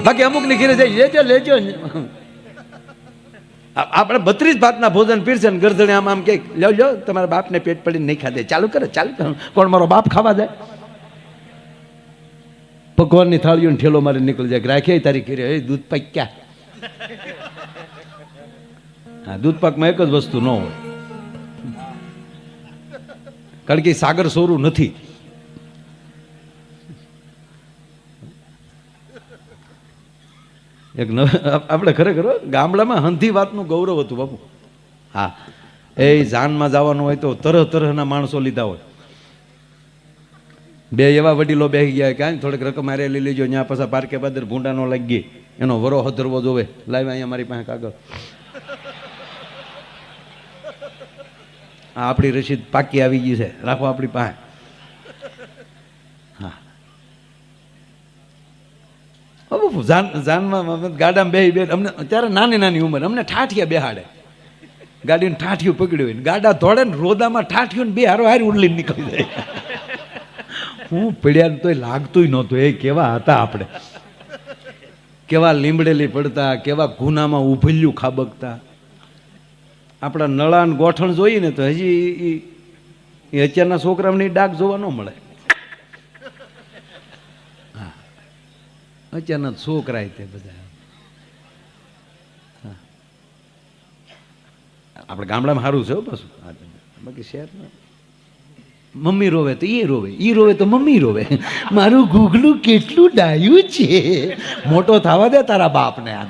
બાકી અમુકની ઘીરે જાય, લેજો લેજો. આપણે બત્રીસ ભાતના ભોજન પીરશે ને ગરદણે આમ આમ કે, લ્યો લ્યો, તમારા બાપને પેટ પડીને નહીં ખાધે. ચાલુ કરે ચાલુ કરે. કોણ મારો બાપ ખાવા જાય? ભગવાનની થાળીઓને ઠેલો મારી નીકળી જાય. રાખે તારી ઘીરે એ દૂધ પાક ક્યાં? હા, દૂધ પાકમાં એક જ વસ્તુ ન હોય. કારણ કે સાગર સોરું નથી. એક આપણે ખરેખર ગામડામાં હંધી વાતનું ગૌરવ હતું બાપુ. હા. એ જાનમાં જવાનું હોય તો તરહ તરહના માણસો લીધા હોય. બે એવા વડીલો બેસી ગયા કાંઈ થોડીક રકમ મારે લઈ લેજો ત્યાં પાછા પાર્કે બાદર ભૂંડા નો લાગી એનો વરો હધરવો જોવે. લાવ અહીંયા મારી પાસે કાગળ. આ આપણી રસીદ પાકી આવી ગઈ છે. રાખો આપણી પાસે. હા. હા જાન, જાનમાં ગાડામાં બે બે અમને ત્યારે નાની નાની ઉંમર અમને ઠાઠિયા બેહાડે. ગાડીને ઠાઠિયું પકડ્યું હોય ગાડા ધોડે ને રોદામાં ઠાઠિયું ને બે હારો હારી ઉડલીને નીકળી જાય. હું પડ્યા તોય લાગતુંય નહોતું. એ કેવા હતા આપણે? કેવા લીમડેલી પડતા, કેવા ગુનામાં ઉભલ્યું ખાબકતા. આપણા નળા ગોઠણ જોઈએ ને તો હજી એ અત્યારના છોકરાઓની ડાક જોવા ન મળે. અત્યારના છોકરા તે બધા. આપણે ગામડામાં સારું છે પાછું. બાકી શહેરમાં મમ્મી રોવે તો એ રોવે, ઈ રોવે તો મમ્મી રોવે. મારું ગુગલું કેટલું ડાયું છે. મોટો થવા દે તારા બાપને આમ.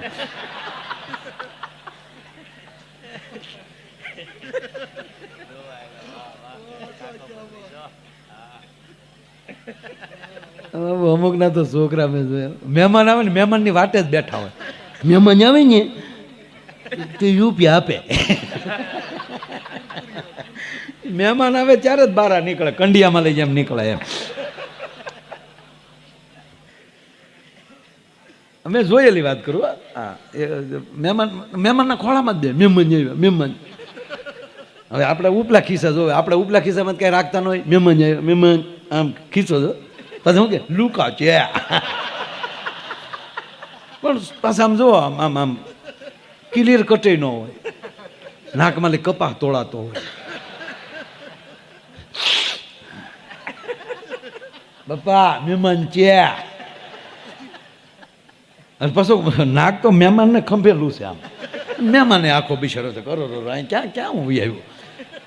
અમુકના તો છોકરા મેં મહેમાન આવે ને, મહેમાનની વાટે જ બેઠા હોય. મહેમાન આવે ને, તે યુપી આપે. મહેમાન આવે ત્યારે જ બારા નીકળે કંડિયામાં લઈ જેમ નીકળે એમ. અમે જોયેલી વાત કરું, હો. મહેમાન, મહેમાનના ખોળામાં જ દે મહેમાન આવ્યા મહેમાન. હવે આપણે ઉપલા ખિસ્સા જોવે, આપણે ઉપલા ખિસ્સામાં કઈ રાખતા ન હોય, મહેમાન આવ્યા મહેમાન, આમ ખીચો જો. પછી કે લુકા છે પણ પાછા આમ જુઓ આમ આમ આમ ક્લિયર કટે ન હોય નાકમાં કપાહ કપા તોડાતો હોય બાપા મહેમાન છે અને પાછું નાક તો મહેમાનને ખંભેલું છે આમ મહેમાને આખો બિચારો છે કરો રો અહીં ક્યાં ક્યાં હું આવ્યો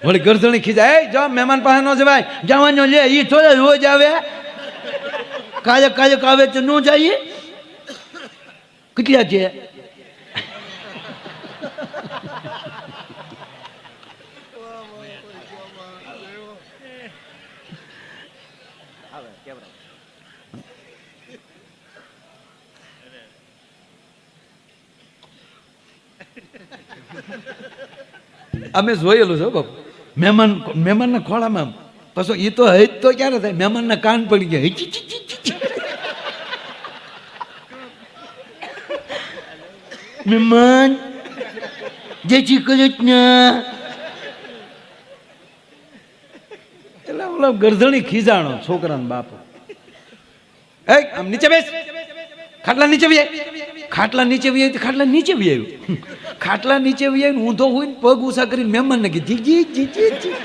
વળી ગરદણી ખીજાય જાઓ મહેમાન પાસે ન જવાય જવાનો લે એ થોડા રોજ આવે કાલે કાલે આવે તો ન જઈએ કેટલા છે? અમે જોયેલું છે બાપુ. મહેમાન મહેમાનના ખોળામાં. પછી એ તો હજ તો ક્યારે થાય? મહેમાનના કાન પડી ગયા હિચી ચી ચી ચી ચી. મહેમાન Jadi kulitnya. એટલે ઓલો ગરધણી ખીજાણો છોકરાનો બાપો એ આમ નીચે બેસ ખાટલા નીચે વી ખાટલા નીચે વી આવી ખાટલા નીચે વી આવ્યું ખાટલા નીચે વી આવીને ઊંધો હોય ને પગ ઉષા કરીને મહેમાન ને જી જી જી જી જી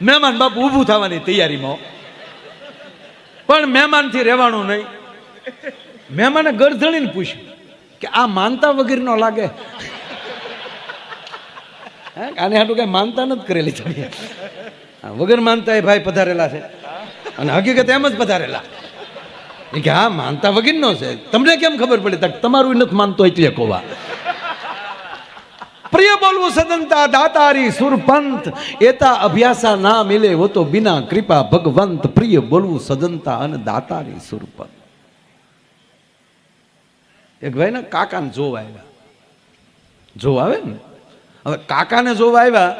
મહેમાન બાપ ઊભું થવાની તૈયારીમાં પણ મહેમાનથી રહેવાનું નહીં મહેમાને ગરધણીને પૂછ્યું કે આ માનતા વગરનો લાગે. આને આટલું કઈ માનતા નથી કરેલી તમે. વગર માનતા એ ભાઈ પધારેલા છે. અને હકીકત એમ જ પધારેલા. એ કે હા, માનતા વગરનો છે. તમને કેમ ખબર પડે? તમારું નથી માનતો એટલે કોવા. પ્રિય બોલવું સદંતા, દાતારી સુરપંત એતા અભ્યાસા ના મિલે હો તો બિના કૃપા ભગવંત. પ્રિય બોલવું સદંતા અને દાતારી સુરપંત એક ભાઈ ને કાકાને જોવા આવ્યા. જોવા આવે ને? હવે કાકાને જોવા આવ્યા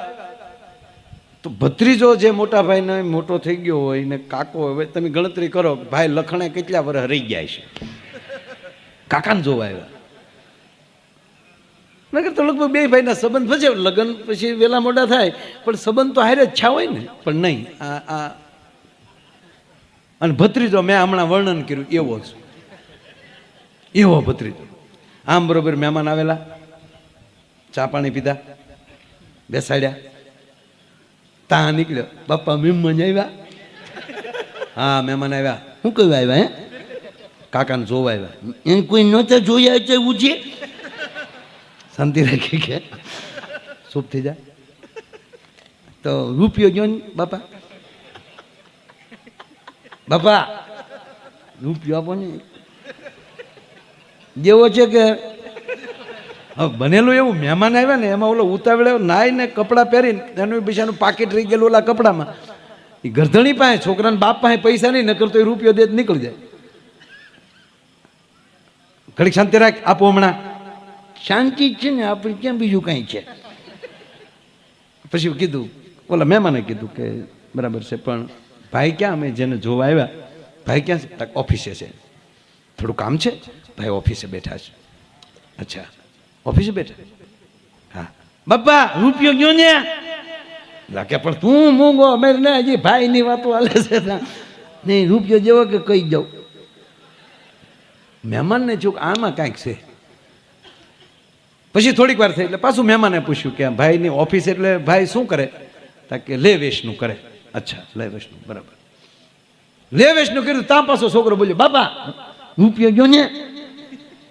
તો ભત્રીજો જે મોટા ભાઈને મોટો થઈ ગયો હોય ને કાકો હવે તમે ગણતરી કરો ભાઈ લખણે કેટલા વર્ષ રહી ગયા છે? કાકાને જોવા આવ્યા. નગર તો લગભગ બે ભાઈના સંબંધ પછી લગ્ન પછી વેલા મોડા થાય, પણ સંબંધ તો હારે જ છા હોય ને? પણ નહીં, આ આ અને ભત્રીજો મેં હમણાં વર્ણન કર્યું એવો જ. એવો ભત્રીજો. આમ બરોબર મહેમાન આવેલા. ચા પાણી પીધા. બેસાડ્યા. તા નીકળ્યો. બાપા મહેમાન આવ્યા. હા, મહેમાન આવ્યા. શું કહ્યું આવ્યા, હે? કાકાને જોવા આવ્યા. એ કોઈ નહોતા જોયા છે? ઉજે શાંતિ રાખી કે. ચૂપ થઈ જાય તો રૂપિયો ગયો ને, બાપા? બાપા, રૂપિયો આપો ને. જેવો છે કે? બનેલું એવું મહેમાન આવ્યા ને એમાં ઓલો ઉતાવળે નાઈને કપડાં પહેરીને એનું બીજાનું પાકીટ રહી ગયેલું ઓલા કપડામાં. એ ગરધણી પાસે છોકરાને બાપ પાસે પૈસા નહીં નકર તો એ રૂપિયો દે નીકળી જાય. ઘડીક શાંતિ રાખ આપો હમણાં. શાંતિ છે ને આપણે ક્યાં બીજું કાંઈ છે? પછી કીધું ઓલા મહેમાને કીધું કે બરાબર છે પણ ભાઈ ક્યાં? અમે જેને જોવા આવ્યા ભાઈ ક્યાં છે? ઓફિસે છે. થોડું કામ છે? ભાઈ ઓફિસે બેઠા છે. અચ્છા. ઓફિસે બેઠા? હા. બાપા, રૂપિયો ગયો ને? લાગે, પણ તું મૂંગો અમે ને હજી ભાઈની વાતો હાલે છે નહીં, રૂપિયો જેવો કે કહી જાઉં મહેમાનને ચૂક આમાં કાંઈક છે? પછી થોડીક વાર થઈ એટલે પાછું મહેમાને પૂછ્યું કે ભાઈની ઓફિસ એટલે ભાઈ શું કરે? તા કે લે વેશનું કરે. અચ્છા, લે વેશનું બરાબર. લે વેશનું કર્યું ત્યાં પાછો છોકરો બોલ્યો, બાપા, રૂપિયો ગયો ને?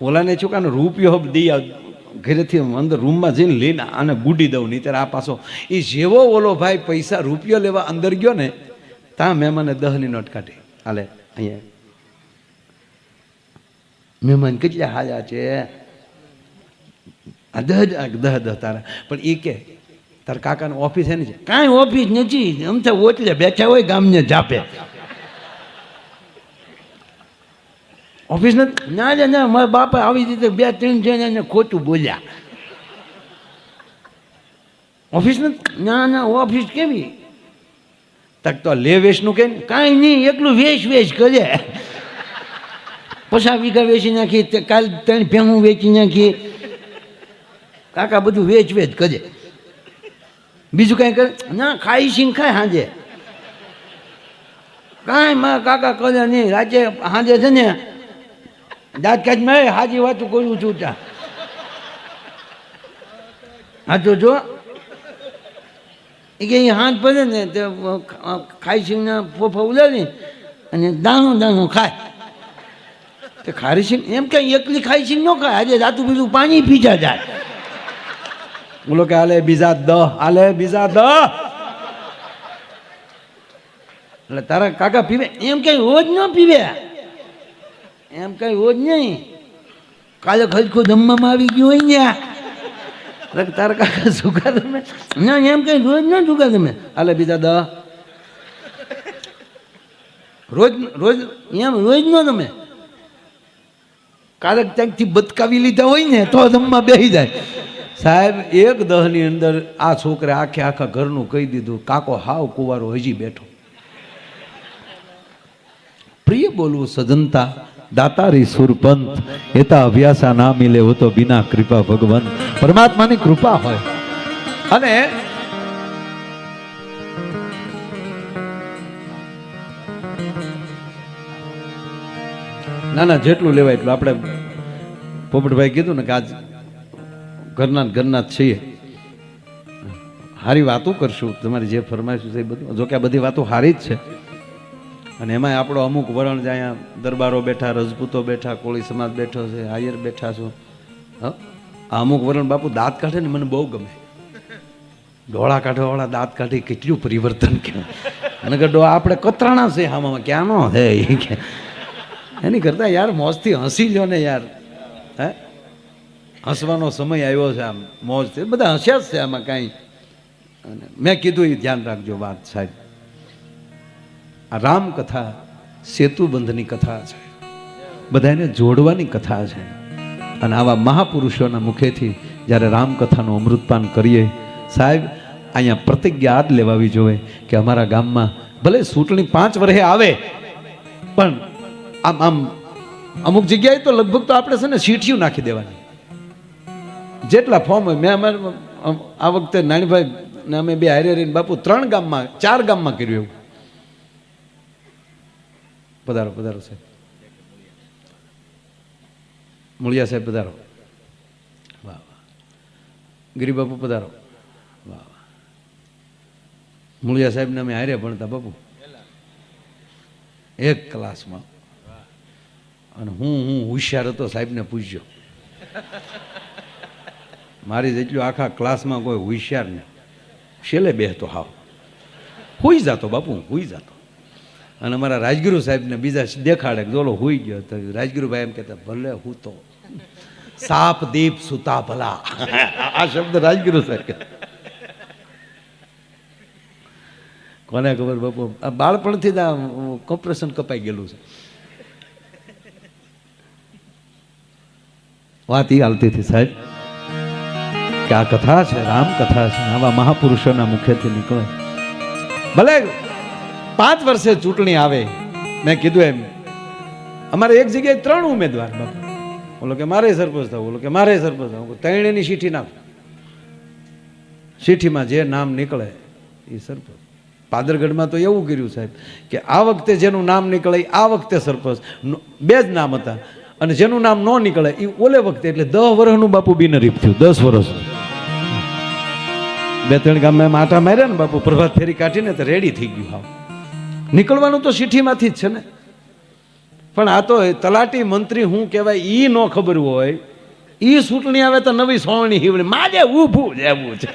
ઓલાને છોકરાનો રૂપિયો હબ દઈ ઘરેથી અંદર રૂમમાં જઈને લઈને આને બુડી દઉં. નહીં ત્યારે આ પાછો એ જેવો ઓલો ભાઈ પૈસા રૂપિયો લેવા અંદર ગયો ને ત્યાં મહેમાને દહની નોટ કાઢી. હાલે, અહીંયા. મહેમાન કેટલા હાજા છે. આ દહ દહ દહ તારા. પણ એ કે, તારા કાકાનું ઓફિસ એની છે? કાંઈ ઓફિસ નથી. આમ તો ઓટલે બેઠા હોય ગામને જાપે. ઓફિસ નથી ના ના ના, મારા બાપા આવી રીતે બે, ત્રણ એને ખોટું બોલ્યા. ઓફિસ નથી ના ના ઓફિસ કેવી? તક તો લે વેચનું કે કાંઈ નહીં, એકલું વેચ વેચ કરે. પછા વીઘા વેચી નાખી કાલ ત્રણ ભેહું વેચી નાખી. કાકા બધું વેચ વેચ કરે. બીજું કાંઈ કરે? ના, ખાઈ સિંહ ખાય સાંજે કાંઈ મારા કાકા કરે નહીં. રાતે સાંજે છે ને દાંત કાચ મેં હાજી વાતું કરું છું ત્યાં. હા, તો જો. એ કે હાથ પડે ને, તે ખાઈ સિંગના ફોફા ઉલાડી અને દાણો દાણો ખાય. તે ખારી સિંગ એમ કે એકલી ખાઈ સિંગ ન ખાય, આજે રાતું બીજું પાણી પીજા જાય. બોલો કે હાલે બીજા દ આલે બીજા દ એટલે તારા કાકા પીવે? એમ કઈ રોજ ન પીવે. એમ કઈ રોજ નહીં. કાલે ખલખો જમવામાં આવી ગયું હોય ને એટલે તારા સુગા તમે. ના, એમ કઈ રોજ ન ચૂકા તમે? હાલે બીજા દહ. રોજ રોજ, એમ રોજ નો તમે. કારક ત્યાંથી બતકાવી લીધા હોય ને, તો જમવા બેસી જાય. સાહેબ, એક દહની અંદર આ છોકરે આખે આખા ઘરનું કહી દીધું, કાકો, હાવ કુવારો હજી બેઠો. પ્રિય બોલવું સજનતા દાતારી સુરપંત એતા અભ્યાસા ના મિલે હો તો બિના કૃપા ભગવંત. પરમાત્માની કૃપા હોય. અને ના ના જેટલું લેવાય એટલું. આપણે પોપટભાઈ કીધું ને કે આજ ઘરના ઘરના છીએ. સારી વાતો કરશું. તમારી જે ફરમાઈશું છે એ બધું. જોકે આ બધી વાતો સારી જ છે. અને એમાંય આપણો અમુક વરણ જ અહીંયા દરબારો બેઠા, રજપૂતો બેઠા, કોળી સમાજ બેઠો છે, આયર બેઠા છો. હા? અમુક વરણ બાપુ દાંત કાઢે ને મને બહુ ગમે. ડોળા કાઢવાવાળા દાંત કાઢી કેટલું પરિવર્તન કહેવાય નગર ડો, આપણે કતરાણા છે આમાં ક્યાંનો હે? કે એની કરતાં યાર મોજથી હસી લ્યો ને યાર. હે? હસવાનો સમય આવ્યો છે આમ મોજથી બધા હસ્યા જ છે આમાં કાંઈ. અને મેં કીધું એ ધ્યાન રાખજો વાત સાહેબ. આ રામકથા સેતુબંધની કથા છે. બધાને જોડવાની કથા છે. અને આવા મહાપુરુષોના મુખેથી જ્યારે રામકથાનું અમૃતપાન કરીએ, સાહેબ, અહીંયા પ્રતિજ્ઞા આ જ લેવાવી જોઈએ કે અમારા ગામમાં ભલે ચૂંટણી પાંચ વર્ષે આવે, પણ આમ આમ, અમુક જગ્યાએ તો લગભગ તો આપણે છે ને સીઠિયું નાખી દેવાની. જેટલા ફોર્મ હોય, મેં અમારે આ વખતે નાનીભાઈ ને અમે બે હારે બાપુ ત્રણ ગામમાં, ચાર ગામમાં કર્યું એવું. પધારો પધારો સાહેબ. મૂળિયા સાહેબ, પધારો. વાહ વાહ. ગિરિબાપુ પધારો. વાહ વાહ. મૂળિયા સાહેબને અમે હારે ભણતા બાપુ. એક ક્લાસમાં. અને હું હું હોશિયાર હતો સાહેબને પૂછજો. મારી જેટલું આખા ક્લાસમાં કોઈ હોશિયાર ને, છેલ્લે બેસતો હાવ. હોઈ જતો બાપુ, હુઈ જતો. અને અમારા રાજગુરુ સાહેબને બીજા દેખાડે કે જોલો હુઈ ગયો તો રાજગુરુભાઈ એમ કહેતા, ભલે હું તો સાપ દીપ સુતા ભલા. આ શબ્દ રાજગુરુ સાહેબ કોને ખબર બાપુ? બાળપણથી જ આ કોમ્પ્રેશન કપાઈ ગયેલું છે. વાત એ હાલતી હતી સાહેબ કે આ કથા છે રામ કથા છે, આવા મહાપુરુષોના મુખેથી નીકળે. ભલે પાંચ વર્ષે ચૂંટણી આવે, મેં કીધું એમ. અમારે એક જગ્યાએ ત્રણ ઉમેદવાર બાપુ. બોલો કે મારે સરપંચ થવું, બોલો કે મારે સરપંચ થવું. ત્રણેની ચીઠી નાખ. સીઠીમાં જે નામ નીકળે એ સરપંચ. પાદરગઢમાં તો એવું કર્યું સાહેબ, કે આ વખતે જેનું નામ નીકળે આ વખતે સરપંચ. બે જ નામ હતા. અને જેનું નામ ન નીકળે એ ઓલે વખતે, એટલે દસ વર્ષનું બાપુ બિનરીફ થયું, દસ વર્ષ. બે ત્રણ ગામમાં આટા માર્યા ને બાપુ, પ્રભાત ફેરી કાઢીને તો રેડી થઈ ગયું હાવ. નીકળવાનું તો ચીઠીમાંથી જ છે ને. પણ આ તો તલાટી મંત્રી હું કહેવાય, ઈ ન ખબર હોય. ઈ ચૂંટણી આવે તો નવી સોવણી હિવણી માજે ઊભું રહેવું છે.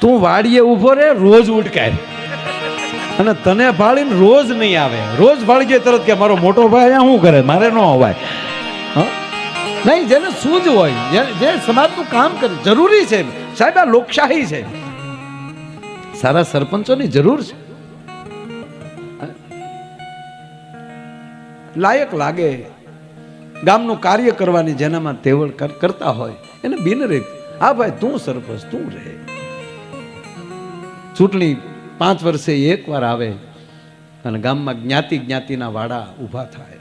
તું વાડીએ ઊભો રે, રોજ ઉટકાય અને તને ભાળીને રોજ નહીં આવે. રોજ ભાળી જાય તરત કે મારો મોટો ભાઈ અહીંયા શું કરે? મારે ન અવાય? નહીં, જેને સૂઝ હોય, જે સમાજનું કામ કરે, જરૂરી છે સાહેબ, આ લોકશાહી છે. સારા સરપંચોની જરૂર છે. લાયક લાગે. ગામનું કાર્ય કરવાની જેનામાં તેવળ કરતા હોય, એને બિનરીત હા ભાઈ, તું સરપંચ, તું રહે. ચૂંટણી પાંચ વર્ષે એકવાર આવે અને ગામમાં જ્ઞાતિ જ્ઞાતિના વાડા ઊભા થાય.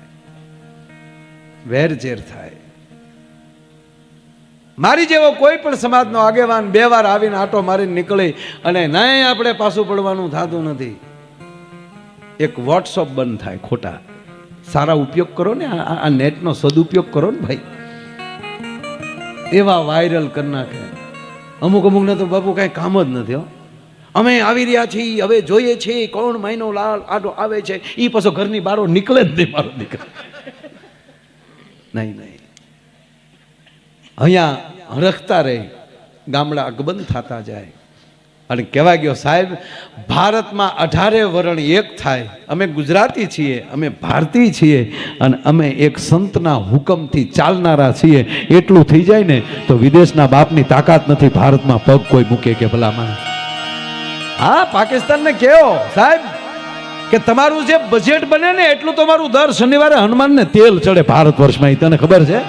વેરઝેર થાય. મારી જેવો કોઈ પણ સમાજનો આગેવાન બે વાર આવીને આટો મારીને નીકળે અને નહીં આપણે પાછું પડવાનું થતું નથી. એક વોટ્સઅપ બંધ થાય ખોટા. સારા ઉપયોગ કરો ને, આ નેટનો સદુપયોગ કરો ને ભાઈ. એવા વાયરલ કરી નાખે. અમુક અમુકને તો બાપુ કાંઈ કામ જ નથી, હો. અમે આવી રહ્યા છીએ, હવે જોઈએ છીએ કોણ મહિનો લાલ આડો આવે છે. એ પાછો ઘરની બારો નીકળે જ નહીં મારો દીકરો. નહીં નહીં. અહીંયા હરખતા રહે. ગામડા અકબંધ થતા જાય. અને કહેવા ગયો, સાહેબ, ભારતમાં અઢારે વરણ એક થાય. અમે ગુજરાતી છીએ, અમે ભારતીય છીએ અને અમે એક સંતના હુકમથી ચાલનારા છીએ. એટલું થઈ જાય ને, તો વિદેશના બાપની તાકાત નથી ભારતમાં પગ કોઈ મૂકે કે ભલામાં હા, પાકિસ્તાનને કહો, સાહેબ, કે તમારું જે બજેટ બને ને, એટલું તમારું દર શનિવારે હનુમાનને તેલ ચડે ભારત વર્ષમાં એ તને ખબર છે?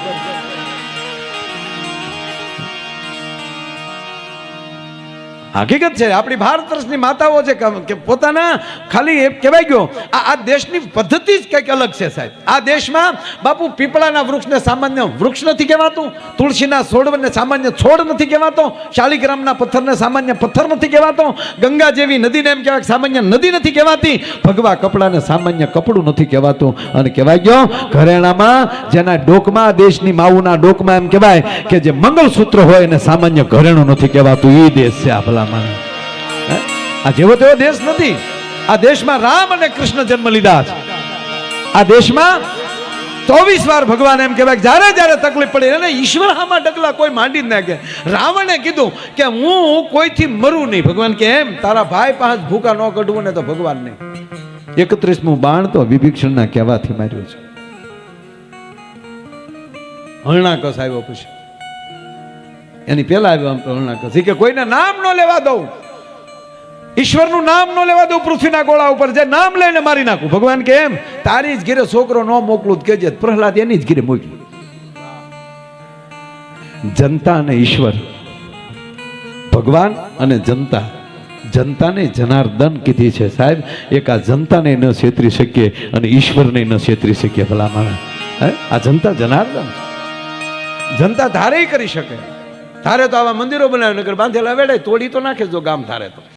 હકીકત છે, આપણી ભારત વર્ષની માતાઓ છે કે- પોતાના ખાલી એ કહેવાય ગયો, આ આ દેશની પદ્ધતિ જ કંઈક અલગ છે સાહેબ. આ દેશમાં બાપુ પીપળાના વૃક્ષને સામાન્ય વૃક્ષ નથી કહેવાતું, તુલસીના છોડને સામાન્ય છોડ નથી કહેવાતો, શાલિગ્રામના પથ્થરને સામાન્ય પથ્થર નથી કહેવાતો, ગંગા જેવી નદીને એમ કહેવાય સામાન્ય નદી નથી કહેવાતી, ભગવા કપડાને સામાન્ય કપડું નથી કહેવાતું. અને કહેવાય ગયો, ઘરેણામાં જેના ડોકમાં, દેશની માવુના ડોકમાં એમ કહેવાય કે જે મંગળસૂત્ર હોય એને સામાન્ય ઘરેણું નથી કહેવાતું. એ દેશ છે આ ભલામાં હે? આ જેવો તેવો દેશ નથી. આ દેશમાં રામ અને કૃષ્ણ જન્મ લીધા છે. આ દેશમાં ચોવીસ વાર ભગવાન એમ કહેવાય જ્યારે જ્યારે તકલીફ પડી એને ઈશ્વર આમાં ડગલા કોઈ માંડી જ ના કે રાવણે કીધું કે હું કોઈથી મરું નહીં. ભગવાન કે એમ, તારા ભાઈ પાસે ભૂકા ન કઢવું ને તો ભગવાન નહીં. એકત્રીસમું બાણ તો વિભીક્ષણના કહેવાથી માર્યું છે. હરણાકસ આવ્યો પછી. એની પહેલા આવ્યો આમ તો હરણાકસ કે કોઈને નામ ન લેવા દઉં. ઈશ્વરનું નામ ન લેવા દઉં પૃથ્વીના ગોળા ઉપર. જે નામ લઈને મારી નાખું. ભગવાન કે એમ, તારી જ ઘીરે છોકરો ન મોકલું તો કેજે પ્રહલાદ એની જ ઘીરે મોકલું. જનતા અને ઈશ્વર. ભગવાન અને જનતા. જનતાને જનાર્દન કીધી છે. સાહેબ, એક આ જનતાને ન છેતરી શકીએ અને ઈશ્વરને ન છેતરી શકીએ ભલા માણસ. હે? આ જનતા જનાર્દન જનતા ધારે કરી શકે. ધારે તો આવા મંદિરો બનાવ્યા નગર બાંધેલા વેડે તોડી તો નાખે જો ગામ ધારે તો.